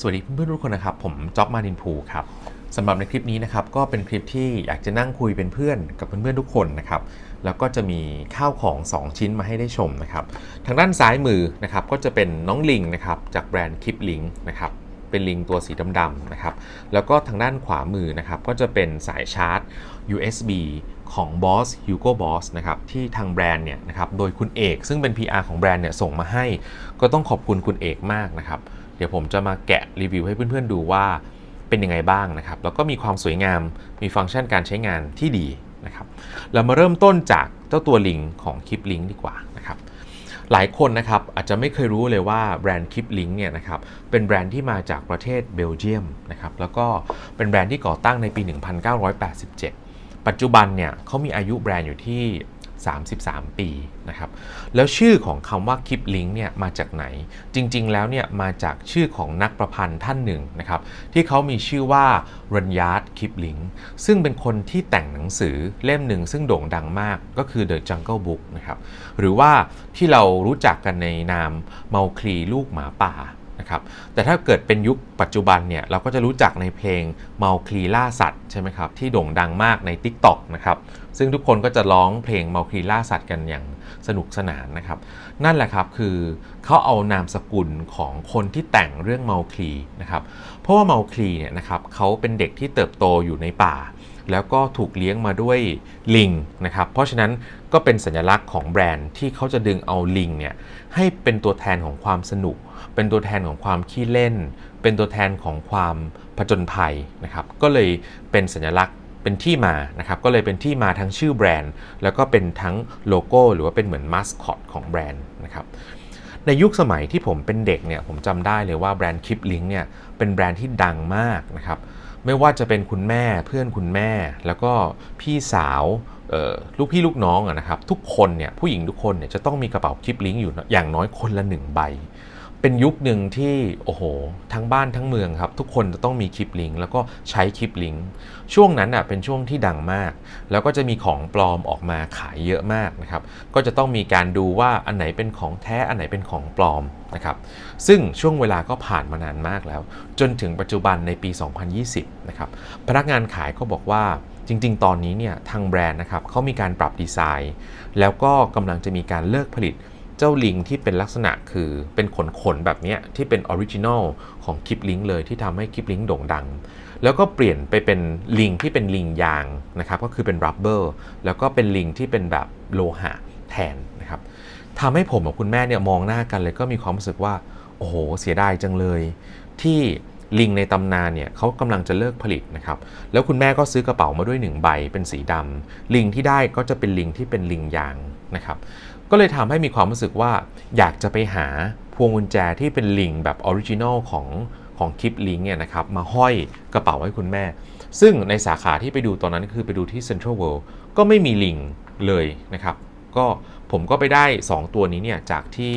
สวัสดีเพื่อนๆทุกคนนะครับ ผมจ๊อบมาดินภูครับสำหรับในคลิปนี้นะครับก็เป็นคลิปที่อยากจะนั่งคุยเป็นเพื่อนกับเพื่อนๆทุกคนนะครับแล้วก็จะมีข้าวของ 2 ชิ้นมาให้ได้ชมนะครับทางด้านซ้ายมือนะครับก็จะเป็นน้องลิงนะครับจากแบรนด์คลิปลิงนะครับเป็นลิงตัวสีดำๆนะครับแล้วก็ทางด้านขวามือนะครับก็จะเป็นสายชาร์จ USB ของ Boss Hugo Boss นะครับที่ทางแบรนด์เนี่ยนะครับโดยคุณเอก ซึ่งเป็น PR ของแบรนด์เนี่ยส่งมาให้ ก็ต้องขอบคุณคุณเอกมากนะครับ เดี๋ยวผมจะมาแกะรีวิวให้เพื่อนๆดูว่าเป็นยังไงบ้างนะครับ แล้วก็มีความสวยงาม มีฟังก์ชันการใช้งานที่ดีนะครับ เรามาเริ่มต้นจากเจ้าตัวลิงของคลิปลิงดีกว่านะครับหลายคนนะครับอาจจะไม่เคยรู้เลยว่าแบรนด์คลิปลิงเนี่ยนะครับเป็นแบรนด์ที่มาจากประเทศเบลเยียมนะครับแล้วก็เป็นแบรนด์ที่ก่อตั้งในปี 1987 ปัจจุบันเนี่ยเขามีอายุแบรนด์อยู่ที่ 33 ปีนะครับแล้วชื่อของคำว่าคลิปลิงเนี่ยมาจากไหน จริงๆแล้วเนี่ยมาจากชื่อของนักประพันธ์ท่านหนึ่งนะครับที่เขามีชื่อว่ารัญยาร์ดคลิปลิงซึ่งเป็นคนที่แต่งหนังสือเล่มหนึ่งซึ่งโด่งดังมากก็คือ The Jungle Book นะครับหรือว่าที่เรารู้จักกันในนามเมาคลีลูกหมาป่า นะครับแต่ถ้าเกิดเป็นยุคปัจจุบันเนี่ยเราก็จะรู้จักในเพลงเมาคลีล่าสัตว์ใช่ไหมครับที่โด่งดังมากใน TikTok นะครับซึ่งทุกคนก็จะร้องเพลงเมาคลีล่าสัตว์กันอย่างสนุกสนานนะครับนั่นแหละครับคือเขาเอานามสกุลของคนที่แต่งเรื่องเมาคลีนะครับเพราะว่าเมาคลีเนี่ยนะครับเขาเป็นเด็กที่เติบโตอยู่ในป่า แล้วก็ถูกเลี้ยงมาด้วยลิงนะครับ เพราะฉะนั้นก็เป็นสัญลักษณ์ของแบรนด์ที่เขาจะดึงเอาลิงเนี่ยให้เป็นตัวแทนของความสนุก เป็นตัวแทนของความขี้เล่น เป็นตัวแทนของความผจญภัยนะครับ ก็เลยเป็นสัญลักษณ์เป็นที่มานะครับก็เลยเป็นที่มาทั้งชื่อแบรนด์ แล้วก็เป็นทั้งโลโก้หรือว่าเป็นเหมือนมาสคอตของแบรนด์นะครับในยุคสมัยที่ผมเป็นเด็กเนี่ยผมจำได้เลยว่าแบรนด์คลิปลิงเนี่ยเป็นแบรนด์ที่ดังมากนะครับ ไม่ว่าจะเป็นคุณแม่เพื่อนคุณแม่ แล้วก็พี่สาวลูกพี่ลูกน้องนะครับ ทุกคนเนี่ยผู้หญิงทุกคนเนี่ยจะต้องมีกระเป๋าคลิปลิงก์อยู่อย่างน้อยคนละหนึ่งใบ เป็นยุคหนึ่งที่โอ้โหทั้งบ้านทั้งเมืองครับ ทุกคนจะต้องมีคลิปลิงก์แล้วก็ใช้คลิปลิงก์ช่วงนั้นอะเป็นช่วงที่ดังมาก แล้วก็จะมีของปลอมออกมาขายเยอะมากนะครับ ก็จะต้องมีการดูว่าอันไหนเป็นของแท้อันไหนเป็นของปลอมนะครับซึ่งช่วงเวลาก็ผ่านมานานมากแล้ว จนถึงปัจจุบันในปี 2020นะครับพนักงานขายก็บอกว่าจริง ๆ ตอนนี้เนี่ยทางแบรนด์นะครับเขามีการปรับดีไซน์ แล้วก็กำลังจะมีการเลิกผลิต เจ้าลิงที่เป็นลักษณะคือเป็นขนขนแบบนี้ที่เป็นออริจินอลของคลิปลิงเลยที่ทำให้คลิปลิงโด่งดัง แล้วก็เปลี่ยนไปเป็นลิงที่เป็นลิงยางนะครับก็คือเป็นรับเบอร์แล้วก็เป็นลิงที่เป็นแบบโลหะแทนนะครับทำให้ผมกับคุณแม่เนี่ยมองหน้ากันเลยก็มีความรู้สึกว่าโอ้โหเสียดายจังเลย ที่ลิงในตำนานเนี่ยเขากำลังจะเลิกผลิตนะครับแล้วคุณแม่ก็ซื้อกระเป๋ามาด้วยหนึ่งใบเป็นสีดำลิงที่ได้ก็จะเป็นลิงที่เป็นลิงยางนะครับ ก็เลยทำให้มีความรู้สึกว่าอยากจะไปหาพวงกุญแจที่เป็นลิงแบบออริจินอลของของคลิปลิงเนี่ยนะครับมาห้อยกระเป๋าให้คุณแม่ ซึ่งในสาขาที่ไปดูตอนนั้นคือไปดูที่ Central World ก็ไม่มีลิงเลยนะครับก็ผมก็ไปได้ 2 ตัวนี้เนี่ยจากที่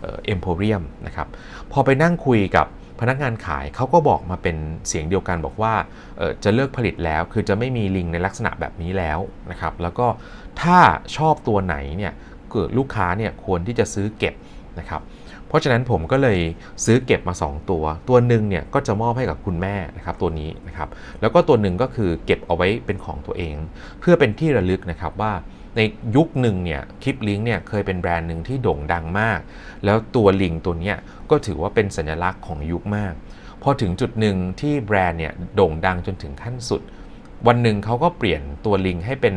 เอ็มโพเรียมนะครับพอไปนั่งคุยกับพนักงานขายเขาก็บอกมาเป็นเสียงเดียวกันบอกว่าจะเลิกผลิตแล้วคือจะไม่มีลิงในลักษณะแบบนี้แล้วนะครับแล้วก็ถ้าชอบตัวไหนเนี่ย เกิดลูกค้าเนี่ยควรที่จะซื้อเก็บนะครับเพราะฉะนั้นผมก็เลยซื้อเก็บมา 2 ตัว ตัวหนึ่งเนี่ยก็จะมอบให้กับคุณแม่นะครับตัวนี้นะครับแล้วก็ตัวหนึ่งก็คือเก็บเอาไว้เป็นของตัวเอง เพื่อเป็นที่ระลึกนะครับว่าในยุคหนึ่งเนี่ยคลิปลิงเนี่ยเคยเป็นแบรนด์หนึ่งที่โด่งดังมาก แล้วตัวลิงตัวเนี้ยก็ถือว่าเป็นสัญลักษณ์ของยุคมาก พอถึงจุดหนึ่งที่แบรนด์เนี่ยโด่งดังจนถึงขั้นสุด วันหนึ่งเขาก็เปลี่ยนตัวลิงให้เป็น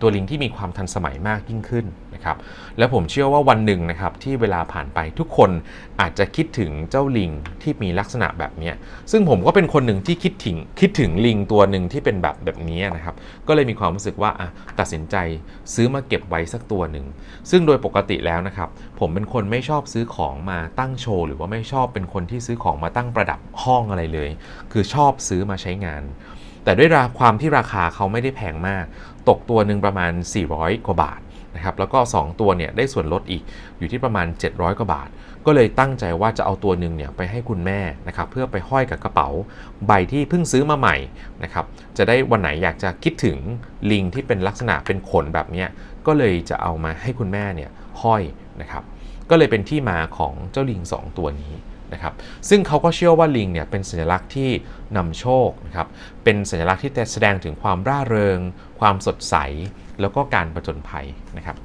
ตัวลิงที่มีความทันสมัยมากยิ่งขึ้น นะครับแล้วผมเชื่อว่าวันหนึ่งนะครับที่เวลาผ่านไปทุกคนอาจจะคิดถึงเจ้าลิงที่มีลักษณะแบบนี้ซึ่งผมก็เป็นคนหนึ่งที่คิดถึงคิดถึงลิงตัวหนึ่งที่เป็นแบบแบบนี้นะครับก็เลยมีความรู้สึกว่าอะตัดสินใจซื้อมาเก็บไว้สักตัวหนึ่งซึ่งโดยปกติแล้วนะครับผมเป็นคนไม่ชอบซื้อของมาตั้งโชว์หรือว่าไม่ชอบเป็นคนที่ซื้อของมาตั้งประดับห้องอะไรเลย คือชอบซื้อมาใช้งาน แต่ด้วยความที่ราคาเขาไม่ได้แพงมาก ตกตัวหนึ่งประมาณ 400 กว่าบาท นะครับแล้วก็ 2 ตัวเนี่ยได้ส่วนลดอีกอยู่ที่ประมาณ 700 กว่าบาท ก็เลยตั้งใจว่าจะเอาตัวหนึ่งเนี่ยไปให้คุณแม่นะครับเพื่อไปห้อยกับกระเป๋าใบที่เพิ่งซื้อมาใหม่นะครับจะได้วันไหนอยากจะคิดถึงลิงที่เป็นลักษณะเป็นขนแบบเนี้ยก็เลยจะเอามาให้คุณแม่เนี่ยห้อยนะครับก็เลยเป็นที่มาของเจ้าลิง 2 ตัวนี้ นะครับซึ่งเขาก็เชื่อว่าลิงเนี่ยเป็นสัญลักษณ์ที่นำโชคนะครับเป็นสัญลักษณ์ที่แสดงถึงความร่าเริง ความสดใส แล้วก็การประจนภัยนะครับ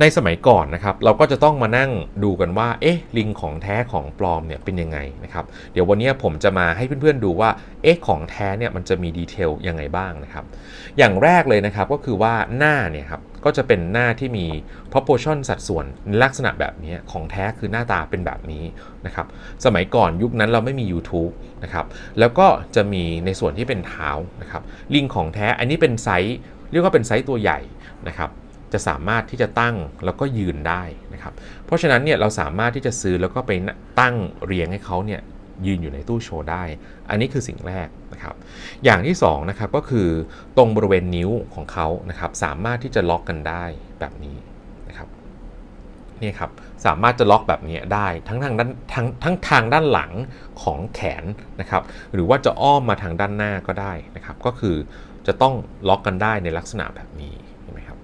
ในสมัยก่อนนะครับเราก็จะต้องมานั่งดูกันว่าเอ๊ะลิงของแท้ของปลอมเนี่ยเป็นยังไงนะครับเดี๋ยววันนี้ผมจะมาให้เพื่อนๆดูว่าเอ๊ะของแท้เนี่ยมันจะมีดีเทลยังไงบ้างนะครับอย่างแรกเลยนะครับก็คือว่าหน้าเนี่ยครับ ก็จะเป็นหน้าที่มี proportion สัดส่วนลักษณะแบบนี้ของแท้คือหน้าตาเป็นแบบนี้นะครับสมัยก่อนยุคนั้นเราไม่มี YouTube นะครับแล้วก็จะมีในส่วนที่เป็นเท้านะครับลิงของแท้อันนี้เป็นไซส์เรียกว่าเป็นไซส์ตัวใหญ่นะครับจะสามารถที่จะตั้งแล้วก็ยืนได้นะครับเพราะฉะนั้นเนี่ยเราสามารถที่จะซื้อแล้วก็ไปตั้งเรียงให้เขาเนี่ย ยืนอยู่ในตู้โชว์ได้ อันนี้คือสิ่งแรกนะครับ อย่างที่2นะครับก็คือตรงบริเวณนิ้วของเขานะครับสามารถที่จะล็อกกันได้แบบนี้นะครับนี่ครับสามารถจะล็อกแบบนี้ได้ทั้งทางด้านทั้งทั้งทางด้านหลังของแขนนะครับ หรือว่าจะอ้อมมาทางด้านหน้าก็ได้นะครับ ก็คือจะต้องล็อกกันได้ในลักษณะแบบนี้เห็นไหมครับ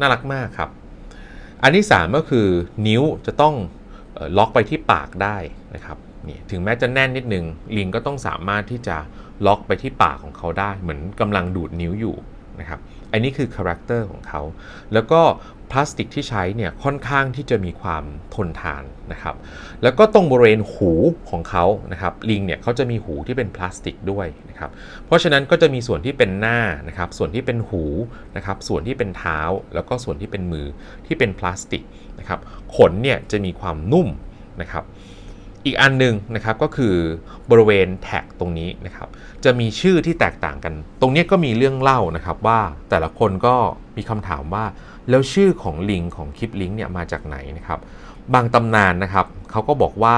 น่ารักมากครับ อันที่ 3 ก็คือนิ้วจะต้องล็อกไปที่ปากได้นะครับ นี่ถึงแม้จะแน่นนิดนึงลิงก็ต้องสามารถที่จะล็อกไปที่ปากของเขาได้ เหมือนกำลังดูดนิ้วอยู่นะครับอันนี้คือคาแรคเตอร์ของเขา แล้วก็พลาสติกที่ใช้เนี่ยค่อนข้างที่จะมีความทนทานนะครับ แล้วก็ตรงบริเวณหูของเขานะครับลิงเนี่ยเขาจะมีหูที่เป็นพลาสติกด้วยนะครับ เพราะฉะนั้นก็จะมีส่วนที่เป็นหน้านะครับ ส่วนที่เป็นหูนะครับ ส่วนที่เป็นเท้า แล้วก็ส่วนที่เป็นมือที่เป็นพลาสติกนะครับ ขนเนี่ยจะมีความนุ่มนะครับ อีกอันหนึ่งนะครับก็คือบริเวณแท็กตรงนี้นะครับจะมีชื่อที่แตกต่างกัน ตรงนี้ก็มีเรื่องเล่านะครับว่าแต่ละคนก็มีคำถามว่า แล้วชื่อของลิงของคลิปลิงเนี่ยมาจากไหนนะครับบางตำนานนะครับ เขาก็บอกว่า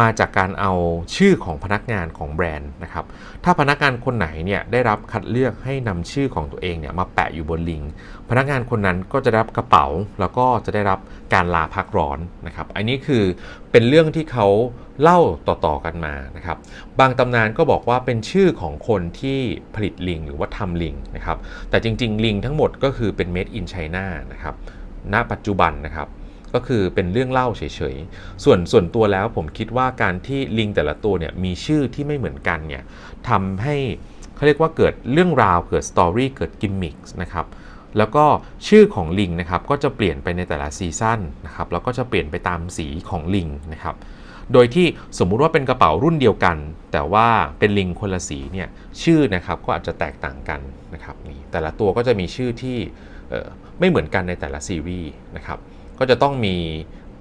มาจากการเอาชื่อของพนักงานของแบรนด์นะครับ ถ้าพนักงานคนไหนเนี่ยได้รับคัดเลือกให้นำชื่อของตัวเองเนี่ยมาแปะอยู่บนลิงพนักงานคนนั้นก็จะได้รับกระเป๋า แล้วก็จะได้รับการลาพักร้อนนะครับ อันนี้คือเป็นเรื่องที่เขาเล่าต่อๆกันมานะครับ บางตำนานก็บอกว่าเป็นชื่อของคนที่ผลิตลิงหรือว่าทำลิงนะครับ แต่จริงๆ ลิงทั้งหมดก็คือเป็น made in China นะครับ ณ ปัจจุบันนะครับ ก็คือเป็นเรื่องเล่าเฉยๆ ส่วนส่วนตัวแล้วผมคิดว่าการที่ลิงแต่ละตัวเนี่ยมีชื่อที่ไม่เหมือนกันเนี่ยทำให้เขาเรียกว่าเกิดเรื่องราวเกิดสตอรี่เกิดกิมมิคส์นะครับแล้วก็ชื่อของลิงนะครับก็จะเปลี่ยนไปในแต่ละซีซั่นนะครับแล้วก็จะเปลี่ยนไปตามสีของลิงนะครับโดยที่สมมุติว่าเป็นกระเป๋ารุ่นเดียวกัน แต่ว่าเป็นลิงคนละสีเนี่ยชื่อนะครับก็อาจจะแตกต่างกันนะครับนี่แต่ละตัวก็จะมีชื่อที่ไม่เหมือนกันในแต่ละซีรีส์นะครับ ก็จะต้องมี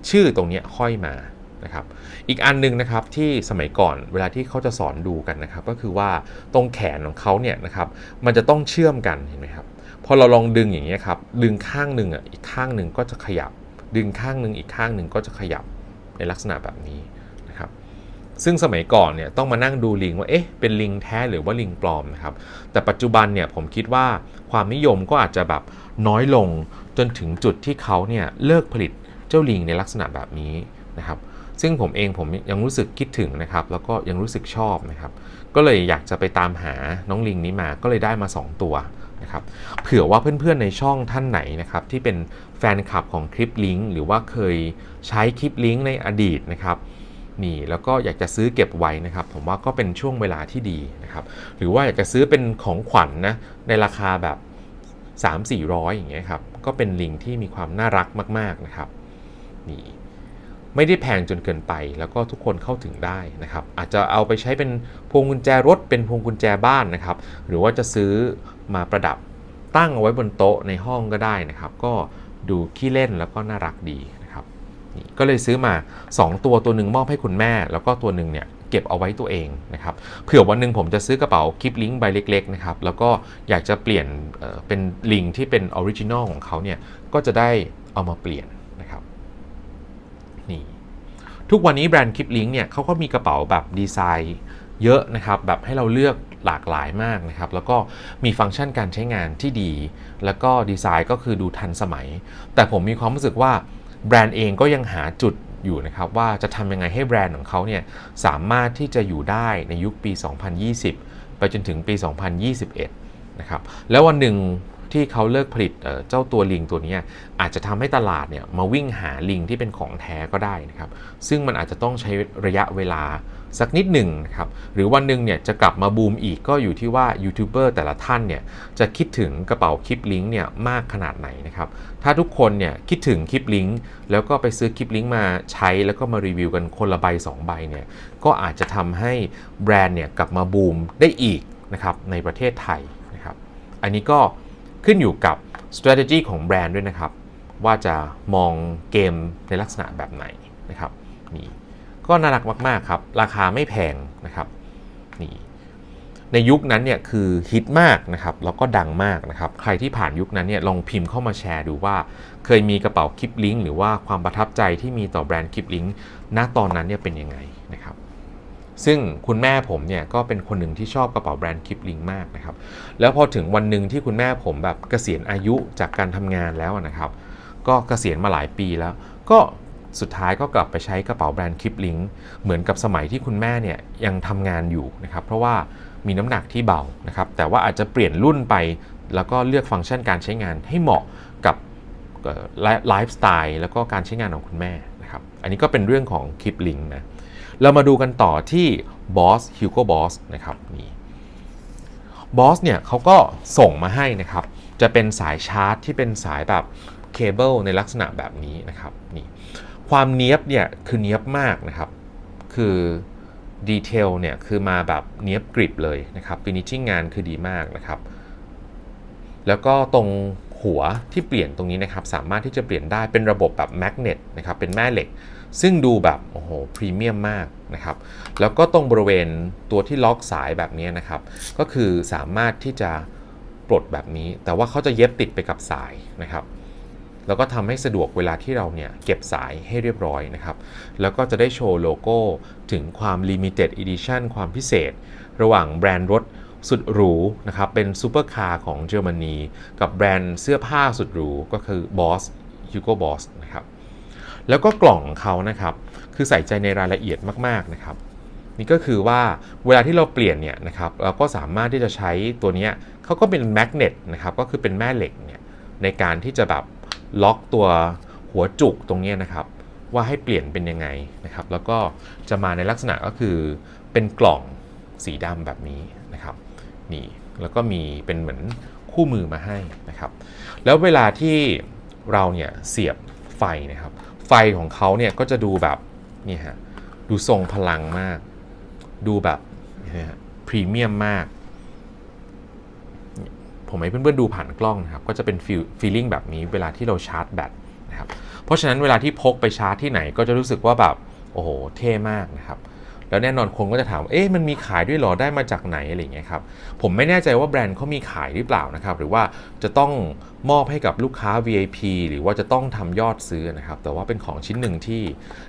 ชื่อตรงนี้ค่อยมานะครับอีกอันหนึงนะครับที่สมัยก่อนเวลาที่เขาจะสอนดูกันนะครับ ก็คือว่าตรงแขนของเขาเนี่ยนะครับมันจะต้องเชื่อมกันเห็นไหมครับพอเราลองดึงอย่างนี้ยครับดึงข้างหนึ่งอะอีกข้างหนึ่งก็จะขยับ ดึงข้างหนึ่งอีกข้างหนึ่งก็จะขยับในลักษณะแบบนี้ ซึ่งสมัยก่อนเนี่ยต้องมานั่งดูลิงว่าเอ๊ะเป็นลิงแท้หรือว่าลิงปลอมนะครับแต่ปัจจุบันเนี่ยผมคิดว่าความนิยมก็อาจจะแบบน้อยลงจนถึงจุดที่เขาเนี่ยเลิกผลิตเจ้าลิงในลักษณะแบบนี้นะครับซึ่งผมเองผมยังรู้สึกคิดถึงนะครับ แล้วก็ยังรู้สึกชอบนะครับ ก็เลยอยากจะไปตามหาน้องลิงนี้มา ก็เลยได้มา 2 ตัวนะครับ เผื่อว่าเพื่อนๆในช่องท่านไหนนะครับ ที่เป็นแฟนคลับของคลิปลิงหรือว่าเคยใช้คลิปลิงในอดีตนะครับ นี่แล้วก็อยากจะซื้อเก็บไว้นะครับ ผมว่าก็เป็นช่วงเวลาที่ดีนะครับ หรือว่าอยากจะซื้อเป็นของขวัญนนะในราคาแบบ 3 4 0 0 อย่างเงี้ยครับ ก็เป็นลิงที่มีความน่ารักมาก ๆนะครับนี่ไม่ได้แพงจนเกินไป แล้วก็ทุกคนเข้าถึงได้นะครับ อาจจะเอาไปใช้เป็นพวงกุญแจรถ เป็นพวงกุญแจบ้านนะครับ หรือว่าจะซื้อมาประดับตั้งเอาไว้บนโต๊ะในห้องก็ได้นะครับ ก็ดูขี้เล่นแล้วก็น่ารักดี ก็เลยซื้อมา 2 ตัวตัวหนึ่งมอบให้คุณแม่ แล้วก็ตัวหนึ่งเนี่ยเก็บเอาไว้ตัวเองนะครับเผื่อวันหนึ่งผมจะซื้อกระเป๋าคลิปลิงก์ใบเล็กๆนะครับแล้วก็อยากจะเปลี่ยนเป็นลิงที่เป็นออริจินอลของเขาเนี่ยก็จะได้เอามาเปลี่ยนนะครับนี่ทุกวันนี้แบรนด์คลิปลิงก์เนี่ยเขาก็มีกระเป๋าแบบดีไซน์เยอะนะครับแบบให้เราเลือกหลากหลายมากนะครับ แล้วก็มีฟังก์ชันการใช้งานที่ดี แล้วก็ดีไซน์ก็คือดูทันสมัย แต่ผมมีความรู้สึกว่า แบรนด์เองก็ยังหาจุดอยู่นะครับว่าจะทำยังไงให้แบรนด์ของเขาเนี่ยสามารถที่จะอยู่ได้ในยุคปี 2020 ไปจนถึงปี 2021 นะครับ แล้ววันหนึ่งที่เขาเลิกผลิตเจ้าตัวลิงตัวนี้อาจจะทำให้ตลาดเนี่ยมาวิ่งหาลิงที่เป็นของแท้ก็ได้นะครับ ซึ่งมันอาจจะต้องใช้ระยะเวลา สักนิดหนึ่งครับหรือวันหนึ่งเนี่ยจะกลับมาบูมอีกก็อยู่ที่ว่ายูทูบเบอร์แต่ละท่านเนี่ยจะคิดถึงกระเป๋าคลิปลิงก์เนี่ยมากขนาดไหนนะครับถ้าทุกคนเนี่ยคิดถึงคลิปลิงก์แล้วก็ไปซื้อคลิปลิงก์มาใช้แล้วก็มารีวิวกันคนละใบสองใบเนี่ยก็อาจจะทำให้แบรนด์เนี่ยกลับมาบูมได้อีกนะครับในประเทศไทยนะครับอันนี้ก็ขึ้นอยู่กับ strategy ของแบรนด์ด้วยนะครับว่าจะมองเกมในลักษณะแบบไหนนะครับนี่ ก็น่ารักมากๆครับ ราคาไม่แพงนะครับนี่ในยุคนั้นเนี่ยคือฮิตมากนะครับแล้วก็ดังมากนะครับ ใครที่ผ่านยุคนั้นเนี่ยลองพิมพ์เข้ามาแชร์ดูว่า เคยมีกระเป๋าคลิปลิงก์หรือว่าความประทับใจที่มีต่อแบรนด์คลิปลิงก์ณตอนนั้นเนี่ยเป็นยังไงนะครับ ซึ่งคุณแม่ผมเนี่ยก็เป็นคนหนึ่งที่ชอบกระเป๋าแบรนด์คลิปลิงมากนะครับ แล้วพอถึงวันหนึ่งที่คุณแม่ผมแบบเกษียณอายุจากการทำงานแล้วนะครับ ก็เกษียณมาหลายปีแล้ว ก็ สุดท้ายก็กลับไปใช้กระเป๋าแบรนด์คลิปลิงเหมือนกับสมัยที่คุณแม่เนี่ยยังทำงานอยู่นะครับเพราะว่ามีน้ำหนักที่เบานะครับแต่ว่าอาจจะเปลี่ยนรุ่นไป แล้วก็เลือกฟังก์ชันการใช้งานให้เหมาะกับไลฟ์สไตล์แล้วก็การใช้งานของคุณแม่นะครับอันนี้ก็เป็นเรื่องของคลิปลิงนะเรามาดูกันต่อที่ Boss Hugo Boss นะครับนี่ Boss เนี่ยเขาก็ส่งมาให้นะครับ จะเป็นสายชาร์จที่เป็นสายแบบเคเบิลในลักษณะแบบนี้นะครับนี่ ความเนี้ยบเนี่ยคือเนี้ยบมากนะครับ คือดีเทลเนี่ยคือมาแบบเนี้ยบกริบเลยนะครับฟินิชชิ่งงานคือดีมากนะครับ แล้วก็ตรงหัวที่เปลี่ยนตรงนี้นะครับ สามารถที่จะเปลี่ยนได้เป็นระบบแบบแมกเนตนะครับเป็นแม่เหล็ก ซึ่งดูแบบโอ้โหพรีเมียมมากนะครับ แล้วก็ตรงบริเวณตัวที่ล็อกสายแบบนี้นะครับ ก็คือสามารถที่จะปลดแบบนี้ แต่ว่าเขาจะเย็บติดไปกับสายนะครับ แล้วก็ทำให้สะดวกเวลาที่เราเนี่ยเก็บสายให้เรียบร้อยนะครับ แล้วก็จะได้โชว์โลโก้ถึงความ Limited Edition ความพิเศษ ระหว่างแบรนด์รถสุดหรูนะครับ เป็นซูเปอร์คาร์ของเยอรมนี กับแบรนด์เสื้อผ้าสุดหรู ก็คือ Boss Hugo Boss นะครับ แล้วก็กล่องของเขานะครับ คือใส่ใจในรายละเอียดมากๆนะครับนี่ก็คือว่าเวลาที่เราเปลี่ยนเนี่ยนะครับเราก็สามารถที่จะใช้ตัวนี้เขาก็เป็นแมกเนตนะครับก็คือเป็นแม่เหล็กเนี่ยในการที่จะแบบ ล็อกตัวหัวจุกตรงนี้นะครับ ว่าให้เปลี่ยนเป็นยังไงนะครับ แล้วก็จะมาในลักษณะก็คือเป็นกล่องสีดำแบบนี้นะครับนี่แล้วก็มีเป็นเหมือนคู่มือมาให้นะครับ แล้วเวลาที่เราเนี่ยเสียบไฟนะครับ ไฟของเขาเนี่ยก็จะดูแบบนี่ฮะดูทรงพลังมาก ดูแบบนี่ฮะพรีเมียมมาก ผมให้เพื่อนๆดูผ่านกล้องนะครับก็จะเป็นฟีลลิ่งแบบนี้เวลาที่เราชาร์จแบตนะครับเพราะฉะนั้นเวลาที่พกไปชาร์จที่ไหนก็จะรู้สึกว่าแบบโอ้โหเท่มากนะครับแล้วแน่นอนคนก็จะถาม เอ๊ะ มันมีขายด้วยหรอ ได้มาจากไหนอะไรอย่างเงี้ยครับ ผมไม่แน่ใจว่าแบรนด์เขามีขายหรือเปล่านะครับ หรือว่าจะต้องมอบให้กับลูกค้า VIP หรือว่าจะต้องทำยอดซื้อนะครับ แต่ว่าเป็นของชิ้นหนึ่งที่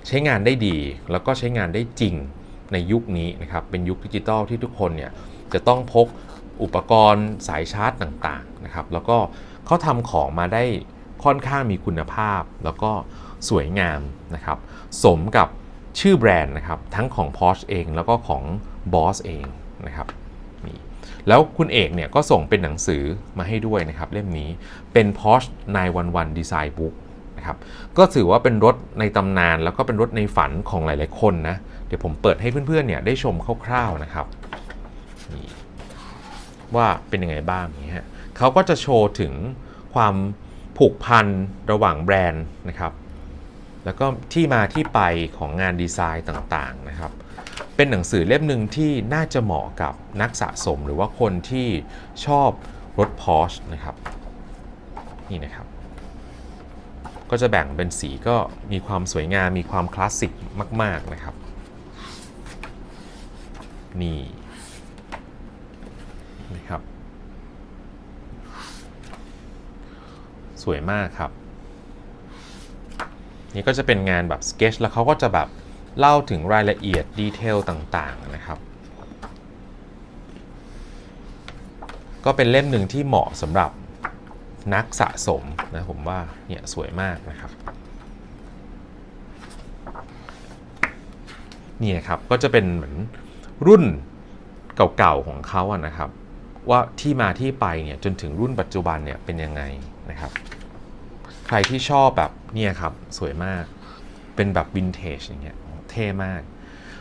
ใช้งานได้ดี แล้วก็ใช้งานได้จริงในยุคนี้นะครับ เป็นยุคดิจิตอลที่ทุกคนเนี่ยจะต้องพก อุปกรณ์สายชาร์จต่างๆนะครับ แล้วก็เขาทำของมาได้ค่อนข้างมีคุณภาพ แล้วก็สวยงามนะครับ สมกับชื่อแบรนด์นะครับ ทั้งของ Porsche เองแล้วก็ของ Boss เองนะครับนี่แล้วคุณเอกเนี่ยก็ส่งเป็นหนังสือมาให้ด้วยนะครับ เล่มนี้เป็น Porsche 911 Design Book นะครับก็ถือว่าเป็นรถในตำนานแล้วก็เป็นรถในฝันของหลาย ๆ คนนะ เดี๋ยวผมเปิดให้เพื่อน ๆ เนี่ยได้ชมคร่าว ๆ นะครับนี่ ว่าเป็นยังไงบ้างอย่างเงี้ยเขาก็จะโชว์ถึงความผูกพันระหว่างแบรนด์นะครับ แล้วก็ที่มาที่ไปของงานดีไซน์ต่างๆนะครับ เป็นหนังสือเล่มหนึ่งที่น่าจะเหมาะกับนักสะสมหรือว่าคนที่ชอบรถ Porsche นะครับ นี่นะครับ ก็จะแบ่งเป็นสีก็มีความสวยงามมีความคลาสสิกมาก ๆนะครับ นี่นะครับ สวยมากครับ นี่ก็จะเป็นงานแบบสเกจแล้วเขาก็จะแบบเล่าถึงรายละเอียดดีเทลต่างๆนะครับ ก็เป็นเล่มหนึ่งที่เหมาะสำหรับนักสะสมนะผมว่าเนี่ยสวยมากนะครับนี่นะครับก็จะเป็นเหมือนรุ่นเก่าๆของเขาอะนะครับ ว่าที่มาที่ไปเนี่ยจนถึงรุ่นปัจจุบันเนี่ยเป็นยังไงนะครับ ใครที่ชอบแบบเนี่ยครับสวยมาก เป็นแบบวินเทจอย่างเงี้ยเท่มาก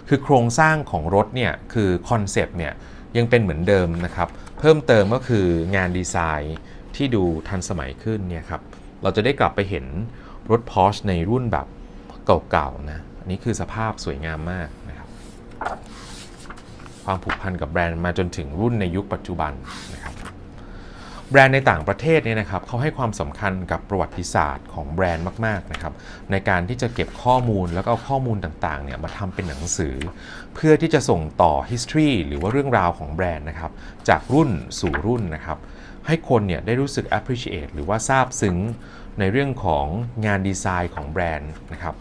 คือโครงสร้างของรถเนี่ยคือคอนเซปต์เนี่ยยังเป็นเหมือนเดิมนะครับ เพิ่มเติมก็คืองานดีไซน์ที่ดูทันสมัยขึ้นเนี่ยครับ เราจะได้กลับไปเห็นรถ Porsche ในรุ่นแบบเก่าๆนะ อันนี้คือสภาพสวยงามมาก ความผูกพันกับแบรนด์มาจนถึงรุ่นในยุคปัจจุบันนะครับแบรนด์ในต่างประเทศเนี่ยนะครับเขาให้ความสำคัญกับประวัติศาสตร์ของแบรนด์มากๆนะครับในการที่จะเก็บข้อมูลแล้วก็เอาข้อมูลต่างๆเนี่ยมาทำเป็นหนังสือ เพื่อที่จะส่งต่อ history หรือว่าเรื่องราวของแบรนด์นะครับจากรุ่นสู่รุ่นนะครับให้คนเนี่ยได้รู้สึก appreciate หรือว่าซาบซึ้งในเรื่องของงานดีไซน์ของแบรนด์นะครับ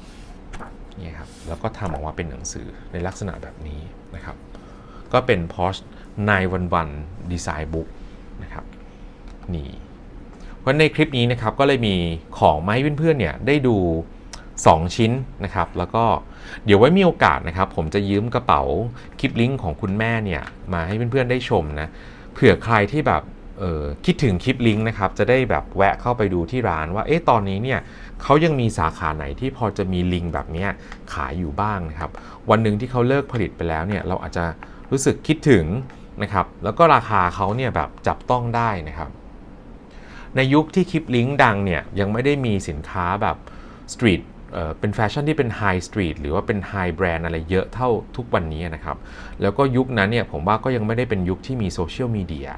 นี่ครับแล้วก็ทำออกมาเป็นหนังสือในลักษณะแบบนี้นะครับ ก็เป็น Porsche 911 Design Book นะครับนี่เพราะในคลิปนี้นะครับก็เลยมีของมาให้เพื่อนๆเนี่ยได้ดู 2 ชิ้นนะครับ แล้วก็เดี๋ยวไว้มีโอกาสนะครับ ผมจะยืมกระเป๋าคลิปลิงก์ของคุณแม่เนี่ยมาให้เพื่อนๆได้ชมนะเผื่อใครที่แบบออคิดถึงคลิปลิงก์นะครับ จะได้แบบแวะเข้าไปดูที่ร้านว่า เอ๊ะ ตอนนี้เนี่ยเขายังมีสาขาไหนที่พอจะมีลิงก์แบบนี้ขายอยู่บ้างนะครับ วันหนึ่งที่เขาเลิกผลิตไปแล้วเนี่ย เราอาจจะ รู้สึกคิดถึงนะครับ แล้วก็ราคาเขาเนี่ยแบบจับต้องได้นะครับ ในยุคที่คลิปลิงก์ดังเนี่ยยังไม่ได้มีสินค้าแบบสตรีทเป็นแฟชั่นที่เป็นไฮสตรีทหรือว่าเป็นไฮแบรนด์อะไรเยอะเท่าทุกวันนี้นะครับ แล้วก็ยุคนั้นเนี่ยผมว่าก็ยังไม่ได้เป็นยุคที่มีโซเชียลมีเดีย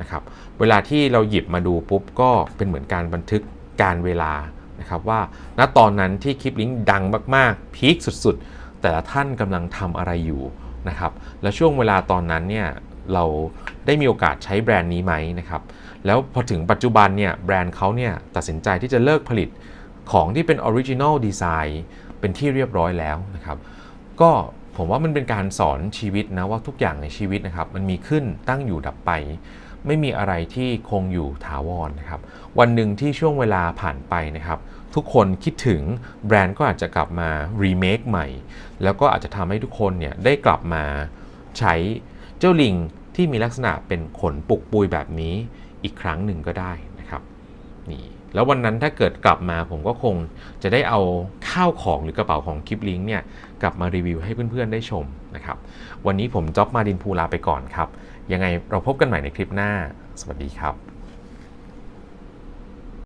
นะครับเวลาที่เราหยิบมาดูปุ๊บก็เป็นเหมือนการบันทึกการเวลานะครับว่าณตอนนั้นที่คลิปลิงก์ดังมากๆพีคสุดๆ แต่ละท่านกำลังทำอะไรอยู่ นะครับแล้วช่วงเวลาตอนนั้นเนี่ยเราได้มีโอกาสใช้แบรนด์นี้ไหมนะครับแล้วพอถึงปัจจุบันเนี่ยแบรนด์เขาเนี่ยตัดสินใจที่จะเลิกผลิตของที่เป็นออริจิน l ลดีไซน์เป็นที่เรียบร้อยแล้วนะครับก็ผมว่ามันเป็นการสอนชีวิตนะว่าทุกอย่างในชีวิตนะครับมันมีขึ้นตั้งอยู่ดับไป ไม่มีอะไรที่คงอยู่ถาวรนะครับวันหนึ่งที่ช่วงเวลาผ่านไปนะครับ ทุกคนคิดถึงแบรนด์ก็อาจจะกลับมารีเมคใหม่ แล้วก็อาจจะทำให้ทุกคนเนี่ยได้กลับมาใช้เจ้าลิงที่มีลักษณะเป็นขนปุกปุยแบบนี้อีกครั้งหนึ่งก็ได้นะครับนี่แล้ววันนั้นถ้าเกิดกลับมาผมก็คงจะได้เอาข้าวของหรือกระเป๋าของคลิปลิงเนี่ยกลับมารีวิวให้เพื่อนๆได้ชมนะครับ วันนี้ผมจ๊อบมาดินภูลาไปก่อนครับ ยังไงเราพบกันใหม่ในคลิปหน้า สวัสดีครับ